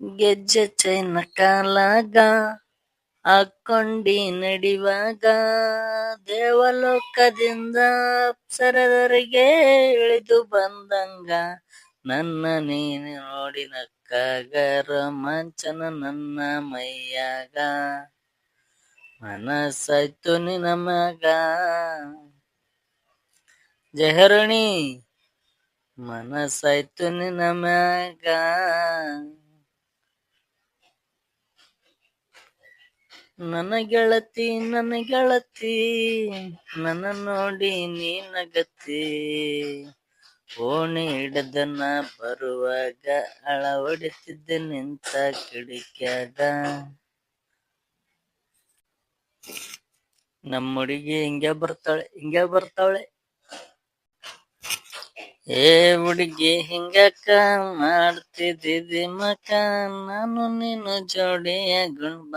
ಗೆಜ್ಜೆ ಚೈನ ಕಾಲಾಗ ಹಾಕೊಂಡಿ ನಡಿವಾಗ, ದೇವಲೋಕದಿಂದ ಅಪ್ಸರದರಿಗೆ ಇಳಿದು ಬಂದಂಗ, ನನ್ನ ನೀನು ನೋಡಿ ನಕ್ಕಾಗ ರೋಮಾಂಚನ ನನ್ನ ಮೈಯಾಗ. ಮನಸ್ಸಾಯ್ತು ನಿನ್ನ ಮಗ. ಜಹರಣಿ. ಮನಸ್ಸಾಯ್ತು ನಿನ್ನ ಮ್ಯಾಗ. ನನ್ನ ಗೆಳತಿ ನನ್ನ ಗೆಳತಿ, ನನ್ನ ನೋಡಿ ನೀನಗತಿ ಓಣಿ ಹಿಡದನ ಬರುವಾಗ ಅಳವಡಿಸಿದ್ದೆ ನಿಂತ ಕಿಡಿಕ್ಯಾಗ. ನಮ್ಮ ಹುಡುಗಿ ಹಿಂಗೆ ಬರ್ತಾಳೆ ಹಿಂಗೆ ಬರ್ತಾಳೆ. ಏ ಹುಡುಗಿ ಹಿಂಗಕ್ಕ ಮಾಡ್ತಿದ್ದಿ ಮಕ, ನಾನು ನೀನು ಜೋಡಿಯ ಗುಣ್ಬ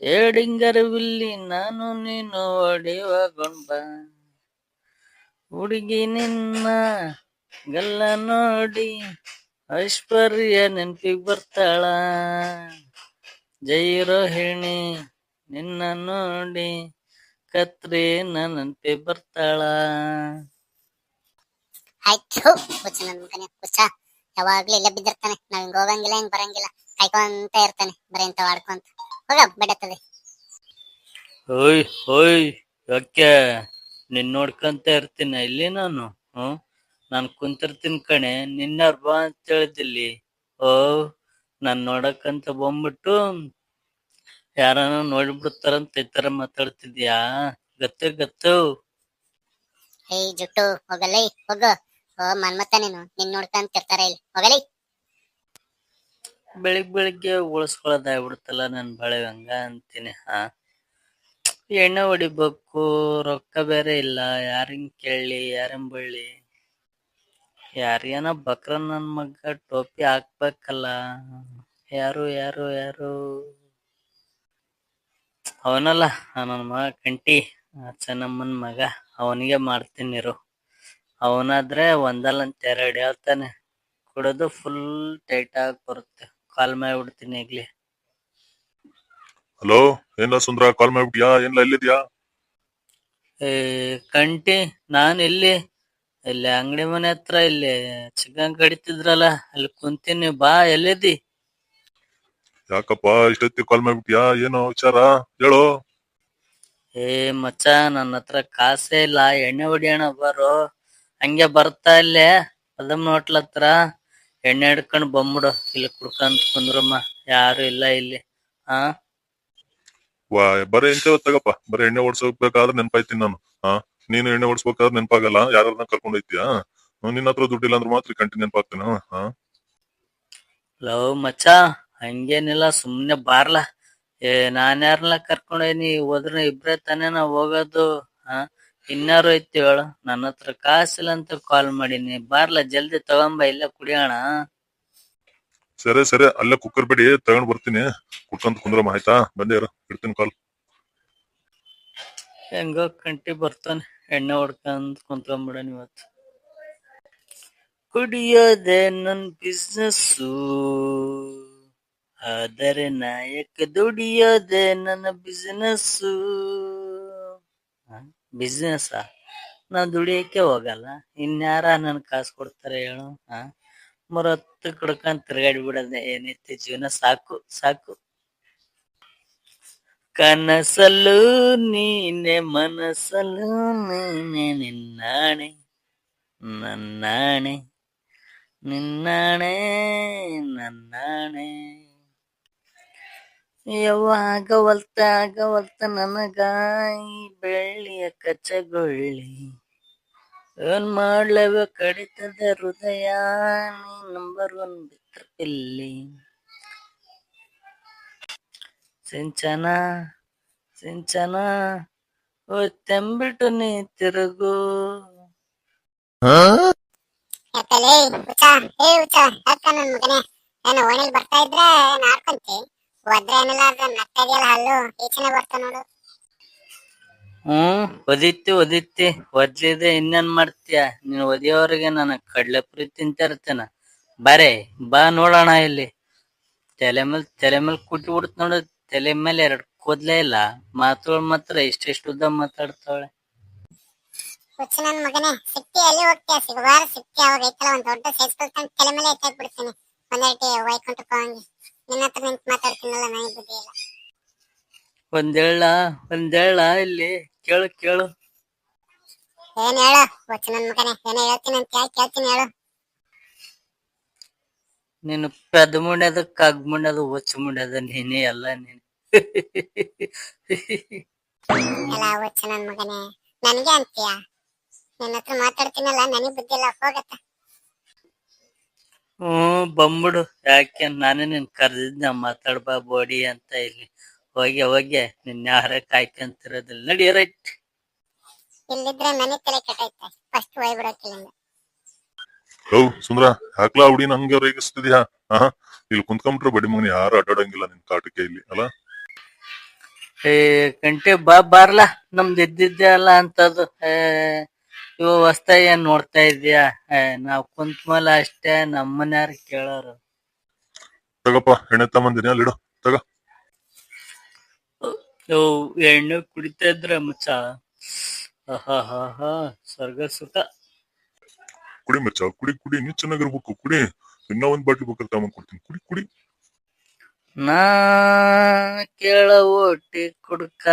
ಏಡಿಂಗರವಿಲ್ಲಿ ನಾನು ನೀನು ಒಡೆಯುವ ಗುಣ್ಬ ಹುಡುಗಿ ನಿನ್ನ ಗಲ್ಲ ನೋಡಿ ಐಶ್ವರ್ಯ ನೆನ್ಪಿಗ್ ಬರ್ತಾಳ. ಜೈ ರೋಹಿಣಿ ನಿನ್ನ ನೋಡಿ ಕತ್ರಿ ನೆನ್ಪಿ ಬರ್ತಾಳ. ಆಯ್ತು. ಹುಚ್ಚ ನನ್ ಮಗನೇ ಹುಚ್ಚ. ಯಾವಾಗ್ಲೂ ಇಲ್ಲೇ ಬಿದ್ದಿರ್ತಾನೆ. ನಾವ್ ಹಿಂಗ್ ಹೋಗಂಗಿಲ್ಲ ಹಿಂಗ್ ಬರಂಗಿಲ್ಲ. ಕಾಯ್ಕೊಂತ ಇರ್ತಾನೆ ಬರೀ ಇಂತ ಆಡ್ಕೊಂತ. ಹೋಗ ಬಿಡತ್ತದೆ ಓಯ್ ಓಯ್ ಯಾಕೆ? ನಿನ್ ನೋಡ್ಕೊಂತ ಇರ್ತೀನಿ ಇಲ್ಲಿ ನಾನು? ಹ್ಮ್? ನಾನ್ ಕುಂತಿರ್ತೀನಿ ಕಣೆ ನಿನ್ನವ್ರು ಬಾ ಅಂತ ಹೇಳಿದಿಲ್ಲಿ ಓ ನಾನ್ ನೋಡಕ್ಕಂತ ಬಂದ್ಬಿಟ್ಟು ಯಾರನ್ನ ನೋಡ್ಬಿಡ್ತಾರಂತ ಈ ತರ ಮಾತಾಡ್ತಿದ್ಯಾ? ಗತ್ತ ಗತ್ತು. ಏಯ್ ಜುಟ್ಟು ಹೋಗಲ್ಲ ಹೋಗು. ನೀನು. ಇಲ್ಲಿ. ಹೋಗಲಿ. ಬೆಳಿಗ್ ಬೆಳಿಗ್ಗೆ ಉಳಿಸ್ಕೊಳ್ಳೋದಾಗ್ಬಿಡ್ತಲ್ಲ ನನ್ ಬಳೆ ಹಂಗ ಅಂತೀನಿ. ಹಾ. ಎಣ್ಣೆ ಹೊಡಿಬೇಕು, ರೊಕ್ಕ ಬೇರೆ ಇಲ್ಲ. ಯಾರಿಂಗ್ ಕೇಳಿ ಯಾರಿಂಗ್ ಬಳ್ಳಿ. ಯಾರಿಗೇನ ಬಕ್ರ ನನ್ ಮಗ ಟೋಪಿ ಹಾಕ್ಬೇಕಲ್ಲ. ಯಾರು ಯಾರು ಯಾರು? ಅವನಲ್ಲ ನನ್ನ ಮಗ ಕಂಟಿ. ಚೆನ್ನಮ್ಮನ್ ಮಗ. ಅವನಿಗೆ ಮಾಡ್ತೀನಿ ಇರು. ಅವನಾದ್ರೆ ಒಂದಲ್ಲ ಅಂತ ಎರಡು ಹೇಳ್ತಾನೆ. ಕುಡಿದು ಫುಲ್ ಟೈಟ್ ಆಗಿ ಬರುತ್ತೆ. ಕಾಲ್ ಮಾಡ್ಬಿಡ್ತೀನಿ ಈಗ್ಲಿ ಹಲೋ ಏನ್ಲ ಸುಂದ್ರ? ಕಾಲ್ ಮಾಡ್ಬಿಟ್ಯಾ ಏನ್ಲ ಎಲ್ಲಿದ್ಯಾ ಏ ಕಂಟಿ ನಾನು ಇಲ್ಲಿ. ಇಲ್ಲಿ ಅಂಗಡಿ ಮನೆ ಹತ್ರ ಇಲ್ಲಿ ಚಿಕನ್ ಕಡಿತಿದ್ರಲ್ಲ ಅಲ್ಲಿ ಕುಂತೀನಿ. ಬಾ ಎಲ್ಲಿದ್ದಿ? ಯಾಕಪ್ಪ ಇಷ್ಟೊತ್ತಿ ಕಾಲ್ ಮಾಡ್ಬಿಟ್ಯಾ ಏನೋ ವಿಚಾರ? ಹೇಳು. ಏ ಮಚ್ಚ ನನ್ನ ಹತ್ರ ಕಾಸೇ ಇಲ್ಲ. ಎಣ್ಣೆ ಹೊಡಿಯೋಣ ಬರೋ. ಹಂಗೆ ಬರ್ತಾ ಇಲ್ಲೇ ಅದಮ್ಮ ಹೋಟ್ಲ್ ಹತ್ರ. ಎಣ್ಣೆ ಹಿಡ್ಕೊಂಡ್ ಬಂದ್ಬಿಡು ಇಲ್ಲಿ ಕುಡ್ಕೊಂತ ಕುಂದ್ರಮ್ಮ. ಯಾರು ಇಲ್ಲ ಇಲ್ಲಿ. ಹಾ ವಾ ಬರೀ ಎಂಚ ತಗಪ್ಪ. ಬರೀ ಎಣ್ಣೆ ಓಡಿಸ್ಬೇಕಾದ್ರೆ ನೆನ್ಪಾಯ್ತೀನಿ ನಾನು. ಹಾ ನೀನು ಎಣ್ಣೆ ಓಡಿಸ್ಬೇಕಾದ್ರೆ ನೆನ್ಪಾಗಲ್ಲ? ಯಾರನ್ನ ಕರ್ಕೊಂಡ್ ಹೋಯ್ತೀಯಾ ನಿನ್ನ ಹತ್ರ ದುಡ್ಡಿಲ್ಲ ಅಂದ್ರೆ ಮಾತ್ರ ಕಂಟಿ ನೆನಪಾಗ್ತೀನಿ? ಹಾ ಲವ್ ಮಚ್ಚ ಹಂಗೇನಿಲ್ಲ ಸುಮ್ನೆ ಬಾರ್ಲ. ಏ ನಾನು ಯಾರನ್ನ ಕರ್ಕೊಂಡೋಯ್ನಿ? ಹೋದ್ರೆ ಇಬ್ರೇ ತಾನೇ ನಾವ್ ಹೋಗೋದು? ಹಾ ಇನ್ನಾರು ಐತಿ ಹೇಳ. ನನ್ನ ಹತ್ರ ಕಾಸಿಲ್ಲ ಅಂತ ಕಾಲ್ ಮಾಡೀನಿ ಬಾರ್ಲ ಜಲ್ದಿ ತಗೊಂಬ ಇಲ್ಲ ಕುಡಿಯೋಣ. ಸರಿ ಸರಿ. ಅಲ್ಲೇ ಕುಕ್ಕರ್ ಬಿಡಿ ತಗೊಂಡ್ ಬರ್ತೀನಿ. ಕುಡ್ಕೊಂತ ಕುಂದ್ರ ಆಯ್ತಾ? ಬಂದೇ ಇರು ಇಡ್ತೀನಿ ಕಾಲ್ ಹೆಂಗೋ ಕಂಟಿ ಬರ್ತಾನೆ. ಎಣ್ಣೆ ಹೊಡ್ಕೊಂಡ್ ಕುಂತ್ಕೊಂಬಿಡೋಣ ಇವತ್ತು. ಕುಡಿಯೋದೆ ನನ್ ಬಿಸ್ನೆಸ್ ಆದರೆ ನಾಯಕ ದುಡಿಯೋದೆ ನನ್ನ ಬಿಸ್ನೆಸ್ಸು ಬಿಸ್ನೆಸ್ ನಾವು ದುಡಿಯಕ್ಕೆ ಹೋಗಲ್ಲ. ಇನ್ಯಾರ ನನ್ ಕಾಸು ಕೊಡ್ತಾರೆ ಹೇಳು ಹಾ ಮೂರತ್ತು ಕುಡ್ಕೊಂಡ್ ತಿರ್ಗಾಡಿ ಬಿಡದೆ ಏನೈತೆ ಜೀವನ? ಸಾಕು ಸಾಕು. ಕನಸಲು ನೀನೆ ಮನಸ್ಸಲು ನೀನೆ, ನಿನ್ನಾಣೆ, ನನ್ನಾಣೆ ನಿನ್ನಾಣೆ, ನನ್ನಾಣೆ. ಯಾವಾಗ ಒಲ್ತ ಆಗವಲ್ತ ನನಗ ಈ ಬೆಳ್ಳಿಯ ಕಚ್ಚಗೊಳ್ಳಿ ಏನ್ ಮಾಡ್ಲವ ಕಡಿತದ ಹೃದಯ ನೀ ನಂಬರ್ ಒನ್ ಬಿತ್ರ ಇಲ್ಲಿ ಸಿಂಚನ ಸಿಂಚನ ಓ ತೆಂಬಿಟ್ಟು ನೀ ತಿರುಗು. ಬರ್ತಾ ಇದ್ರೆ ಏನ್ ಏನಿಲ್ಲ ಅದ್ರ ಹಲ್ಲು ಈಚೆನೆ ಬರ್ತಾ ನೋಡು. ಹ್ಮ್? ಒದಿತ್ತಿ ಒದಿತ್ತಿ ಒದ್ಲಿದೆ ಇನ್ನೇನ್ ಮಾಡ್ತೀಯ? ನೀನ್ ಒದಿಯೋರಿಗೆ ನಾನು ಕಡ್ಲೆಪುರಿ ತಿಂತಿರ್ತೇನ ಬಾರೆ ಬಾ ನೋಡೋಣ ಇಲ್ಲಿ. ತಲೆ ಮೇಲೆ ತಲೆ ಮೇಲೆ ಕುಟ್ಟಿ ಬಿಡ್ತ ನೋಡು. ತಲೆ ಮೇಲೆ ಎರಡು ಕೂದ್ಲೇ ಇಲ್ಲ. ಮಾತುಗಳು ಮಾತ್ರ ಇಷ್ಟೆಷ್ಟು ಉದ್ದ ಮಾತಾಡ್ತಾಳೆ ಹುಚ್ಚು ನನ್ ಮಗನೇ ಸಿಕ್ತಿ ಎಲ್ಲಿ ಹೋಗ್ತೀಯ? ಸಿಗಬಾರ ಸಿಕ್ತಿ ಅವಾಗ ಐತಲ್ಲ ಒಂದ್ ದೊಡ್ಡ ಸೈಜ್ ತಲೆ ಮೇಲೆ ಬಿಡ್ತೀನಿ. ಒಂದೆರಡು ವೈಕುಂಠ ನಿನ್ನ ಹತ್ರ ನಿಂತ್ ಮಾತಾಡ್ತೀನಲ್ಲ ನನಗೆ ಬುದ್ಧಿ ಇಲ್ಲ ಒಂದೇಳ ಒಂದೇಳ ಇಲ್ಲಿ ಕೇಳು ಕೇಳು. ಏನ್ ಹೇಳು? ನನ್ ಮಗನೇ ಏನೋ ಹೇಳ್ತೀನಿ ಅಂತ ಯಾಕೆ ಕೇಳ್ತೀನಿ ಹೇಳು. ನೀನು ಪೆದ್ ಮುಂಡ್ಯದ ಕಗ್ ಮುಂಡ್ಯದ ಹುಚ್ಚ ಮುಂಡ್ಯದ ನೀನೇ ಎಲ್ಲ ನೀನು. ಎಲ್ಲ ಹುಚ್ಚು ನನ್ ಮಗನೇ. ನನಗೆ ಅಂತೀಯ? ನಿನ್ನ ಹತ್ರ ಮಾತಾಡ್ತೀನಲ್ಲ ನನಗೆ ಬುದ್ಧಿ ಇಲ್ಲ ಹೋಗತ್ತ. ಹ್ಮ್ ಬಂಬಿಡು ಯಾಕೆ? ನಾನೇ ನಿನ್ ಕರ್ದಿದ್ನ ಮಾತಾಡ್ಬಾ ಬೋಡಿ ಅಂತ ಇಲ್ಲಿ. ಹೋಗಿ ಹೋಗಿ. ನಿನ್ನ ಯಾರ ಕಾಯ್ಕೊಂತಿರೋದಿಲ್ಲ ನಡಿ ರೈಟ್. ಇಲ್ಲಿದ್ರೆ ನನಗೆ ತಲೆ ಕೆಟ್ಟೈತೆ ಫಸ್ಟ್ ಹೋಗ್ಬಿಡೋಕಿಲ್ಲಿಂದ. ಹೌ ಸುಂದ್ರ ಹಾಕ್ಲಾ ಹುಡಿ ಹಂಗೆ ರೇಗಿಸ್ತಿದ್ಯಾ? ಹಾ ಇಲ್ಲಿ ಕುಂತ್ಕೊಂಡ್ರೆ ಬಡಿ ಮಗನ ಯಾರು ಅಡ್ಡಾಡಂಗಿಲ್ಲ ನಿನ್ ಕಾಟಕ್ಕೆ ಇಲ್ಲಿ ಅಲ್ಲ? ಏ ಕಂಟೆ ಬಾ ಬಾರ್ಲಾ. ನಮ್ದು ಇದ್ದಿದ್ದೆ ಅಲ್ಲ ಅಂತದು. ಏ ಇವ ಹೊಸ್ತಾಗಿ ಏನ್ ನೋಡ್ತಾ ಇದ್ಯಾ? ನಾವ್ ಕುಂತ ಮೇಲೆ ಅಷ್ಟೇ ನಮ್ಮನ್ಯಾರ ಕೇಳೋರು. ತಗೋಪ್ಪ ಎಣ್ಣೆ ತಗೊಂಬಂದಿನಿ ಅಲ್ಲಿಡು ತಗೋ. ಇವು ಎಣ್ಣೆ ಕುಡಿತಾ ಇದ್ರ ಮಚ್ಚ? ಸ್ವರ್ಗ ಸುತ ಕುಡಿ ಮಚ್ಚ ಕುಡಿ ಕುಡಿ ನೀ ಚೆನ್ನಾಗಿರ್ಬೇಕು ಕುಡಿ. ಇನ್ನ ಒಂದ್ ಬಾಟ್ಲಿ ಬೇಕಾದ್ರೆ ತಮ್ಮ ಕೊಡ್ತೀನಿ. ಕುಡಿ ಕುಡಿ. ನಾ ಕೇಳ ಓಟಿ ಕುಡ್ಕ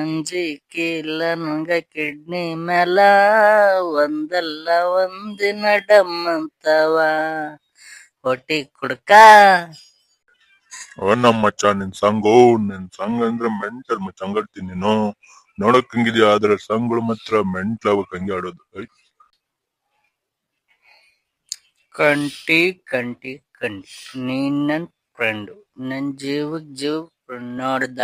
ಅಂಜಿಕೆ ಇಲ್ಲ ನಂಗ ಕಿಡ್ನಿ ಮೇಲ ಒಂದಲ್ಲ ಒಂದಿನ ಡಮ್ ಅಂತವ. ಹೊಟ್ಟಿ ಕುಡ್ಕ. ನಮ್ಮಚ್ಚ ನಮ್ಮ ಮಚ್ಚ ನಿನ್ ಸಂಗು ನಿನ್ ಸಂಗ ಅಂದ್ರೆ ಮೆಂಟಲ್ ಮಚ್ಚ ಹಂಗಾಡ್ತೀನಿ ನೀನು. ನೋಡಕ್ ಹಂಗಿದ್ಯಾ ಆದ್ರೆ ಸಂಗಳು ಮಾತ್ರ ಮೆಂಟ್ಲ್ ಆಗ್ಬೇಕು ಹಂಗೆ ಆಡೋದು. ಕಂಟಿ ಕಂಟಿ ಕಂಟಿ ನೀನ್ ನನ್ ಫ್ರೆಂಡು ನನ್ ಜೀವಕ್ ಜೀವ ನೋಡ್ದ?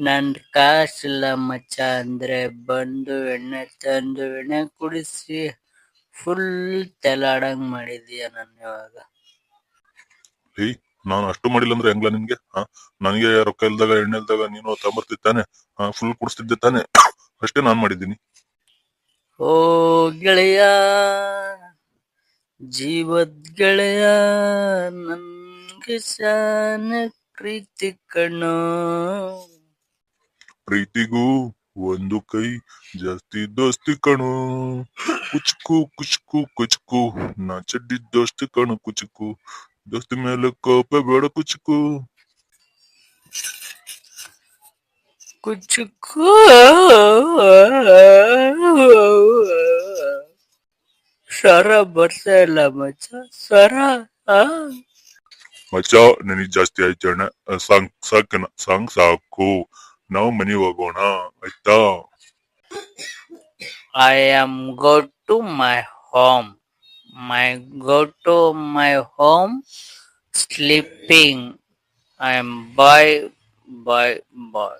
ನನ್ ಕಾಸಿಲ್ಲ ಮಚ್ಚ ಅಂದ್ರೆ ಬಂದು ಎಣ್ಣೆ ತಂದು ಎಣ್ಣೆ ಕುಡಿಸಿ ಫುಲ್ ತೆಲಾಡಂಗ್ ಮಾಡಿದೀಯ ನನ್ ಇವಾಗ. ರೀ ನಾನು ಅಷ್ಟು ಮಾಡಿಲ್ಲ ಅಂದ್ರೆ ಹೆಂಗ್ಲ ನಿನ್ಗೆ? ಹಾ ನನಗೆ ರೊಕ್ಕ ಇಲ್ದಾಗ ಎಣ್ಣೆ ಇಲ್ದಾಗ ನೀನು ತಗೊಂಬರ್ತಿದ್ದಾನೆ ಹಾ ಫುಲ್ ಕುಡಿಸ್ತಿದ್ದೆ ತಾನೆ? ಅಷ್ಟೇ ನಾನ್ ಮಾಡಿದ್ದೀನಿ. ಓ ಗೆಳೆಯ ಜೀವದ್ ಗೆಳೆಯ ನನ್ಗೆ ಶಾನ ಪ್ರೀತಿ ಕಣ್ಣು ಪ್ರೀತಿಗೂ ಒಂದು ಕೈ ಜಾಸ್ತಿ ದೋಸ್ತಿ ಕಣು ಕುಚ್ಕು ಕುಚ್ಕು ಕುಚ್ಕು ನಾ ಚಡ್ಡಿ ದೋಸ್ತಿ ಕಣು ಕುಚ್ಕು ದೋಸ್ತಿ ಮೇಲೆ ಕೋಪ ಬೇಡ ಕುಚ್ಕು ಕುಚುಕು ಸ್ವರ ಬರ್ತಾ ಇಲ್ಲ ಮಚ್ಚ ಸ್ವರ ಆ? ಮಚ್ಚ ನನಗ್ ಜಾಸ್ತಿ ಆಯ್ತು ಅಣ್ಣ ಸಾಂಗ್ ಸಾಕನ ಸಾಂಗ್ ಸಾಕು ನಾವು ಮನೆಗೆ ಹೋಗೋಣ ಆಯ್ತಾ I am go to my home. My go to my home sleeping. I am boy, boy, boy.